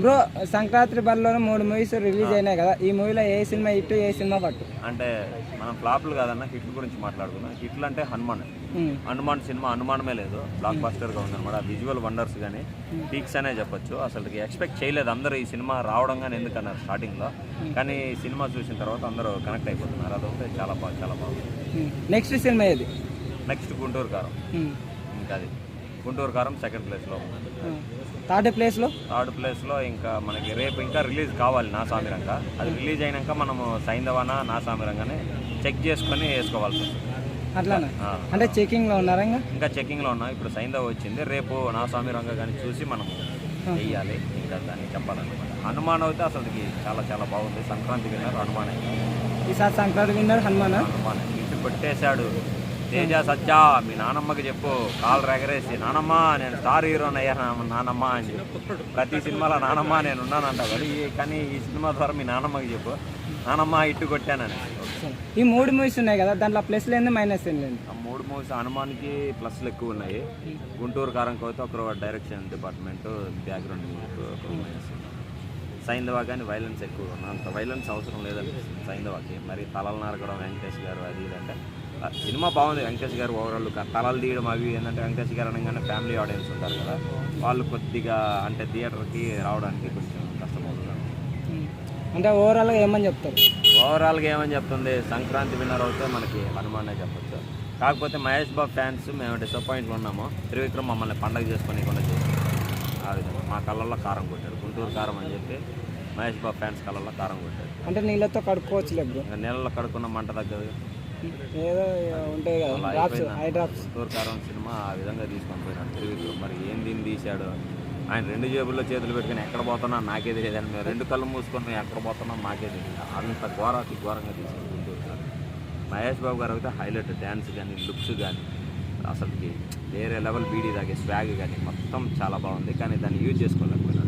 Bro Sankranti బరిలో మూడు movies release అయినాయి కదా. ఈ మూవీలో ఏ సినిమా హిట్ ఏ సినిమా పట్టు? అంటే మనం ఫ్లాప్లు కాదన్న హిట్ల గురించి మాట్లాడుకున్నాం హిట్లు అంటే హనుమాన్. హనుమాన్ సినిమా అనుమానమే లేదు. బ్లాక్ బస్టర్గా ఉందన్నమాట విజువల్ వండర్స్ కానీ పీక్స్ అనే చెప్పొచ్చు. అసలు ఎక్స్పెక్ట్ చేయలేదు. అందరూ ఈ సినిమా రావడం కానీ ఎందుకన్నారు స్టార్టింగ్లో కానీ ఈ సినిమా చూసిన తర్వాత అందరూ కనెక్ట్ అయిపోతున్నారు. అదొకటి చాలా బాగా చాలా బాగుంది. నెక్స్ట్ సినిమా ఏది? నెక్స్ట్ గుంటూరు కారం ఇంకా అది. గుంటూరు కారం సెకండ్ ప్లేస్లో. థర్డ్ ప్లేస్లో థర్డ్ ప్లేస్లో ఇంకా మనకి రేపు ఇంకా రిలీజ్ కావాలి నా సామిరంగా. అది రిలీజ్ అయినాక మనము సైంధవన నా సామిరంగానే చెక్ చేసుకొని వేసుకోవాల్సి వస్తుంది. అట్లానా. అంటే చెకింగ్లో ఉన్నారా ఇంకా? ఇంకా చెకింగ్లో ఉన్నాం. ఇప్పుడు సైంధవ్ వచ్చింది. రేపు నా సామిరంగా కానీ చూసి మనము చెయ్యాలి ఇంకా దాన్ని చెప్పాలన్నమాట. హనుమాన్ అయితే అసలుకి చాలా చాలా బాగుంది. సంక్రాంతి విన్నారు హనుమాన్. ఈసారి సంక్రాంతి విన్నర్ హనుమాన్? హనుమాన్. ఇంటి కొట్టేశాడు. తేజ సత్య మీ నానమ్మకి చెప్పు. కాలు రెగరేసి నానమ్మ నేను స్టార్ హీరోని అయ్యా నా- నానమ్మ అని చెప్పు. ప్రతి సినిమాలో నానమ్మ నేను ఉన్నానంట మరి కానీ ఈ సినిమా ద్వారా మీ నానమ్మకి చెప్పు. నానమ్మ ఇట్టు కొట్టానని. ఈ మూడు మూవీస్ ఉన్నాయి కదా దాంట్లో ప్లస్ లేదు మైనస్ లేదు ఆ మూడు మూవీస్ హనుమాన్కి ప్లస్లు ఎక్కువ ఉన్నాయి. గుంటూరు కారంకి అయితే ఒక డైరెక్షన్ డిపార్ట్మెంట్ బ్యాక్గ్రౌండ్ మ్యూజిక్ ఒక. సైంధవా కానీ వైలెన్స్ ఎక్కువ ఉంది అంత వైలెన్స్ అవసరం లేదనిపిస్తుంది సైంధవాకి మరి తలలు నరకడం వెంకటేష్ గారు అది ఇది అంటే ఆ సినిమా బాగుంది వెంకటేష్ గారు ఓవరాల్ తలలు తీయడం అవి ఏంటంటే వెంకటేష్ గారు అనగానే ఫ్యామిలీ ఆడియన్స్ ఉంటారు కదా. వాళ్ళు కొద్దిగా అంటే థియేటర్కి రావడానికి కొంచెం కష్టమవుతుంది. అంటే ఓవరాల్గా ఏమని చెప్తారు? ఓవరాల్గా ఏమని చెప్తుంది? సంక్రాంతి విన్నర్ అవుతే మనకి హనుమానే చెప్పొచ్చు. కాకపోతే మహేష్ బాబు ఫ్యాన్స్ మేము డిసప్పాయింట్లో ఉన్నాము. త్రివిక్రమ్ మమ్మల్ని పండగ చేసుకొని కూడా కళ్ళల్లో కారం కొట్టాడు గుంటూరు కారం అని చెప్పి మహేష్ బాబు ఫ్యాన్స్ కళ్ళల్లో కారం కొట్టాడు అంటే నీళ్ళతో కడుక్కోవచ్చు ఇంకా నీళ్ళలో కడుక్కున్న మంట తగ్గదు. ఏదో ఉంటాయి కదా అలా డ్రాప్స్ అయిపోయింది. ఐ డ్రాప్స్ గుంటూరు కారం సినిమా ఆ విధంగా తీసుకొని పోయినాడు త్రివిక్రమ్. మరి ఏం దీన్ని తీశాడు? ఆయన రెండు జేబుల్లో చేతులు పెట్టుకుని ఎక్కడ పోతున్నా నాకే తెలియదు. అని మేము రెండు కళ్ళు మూసుకొని మేము ఎక్కడ పోతున్నాం మాకే తెలియదు. అంత ఘోరాతి ఘోరంగా తీశాడు గుంటూరు కారం. మహేష్ బాబు గారు అయితే హైలైట్ డ్యాన్స్ కానీ లుక్స్ కానీ. అసలుకి వేరే లెవెల్ బీడీ తాగే స్వాగ్ కానీ మొత్తం చాలా బాగుంది. కానీ దాన్ని యూజ్ చేసుకోలేకపోయినా.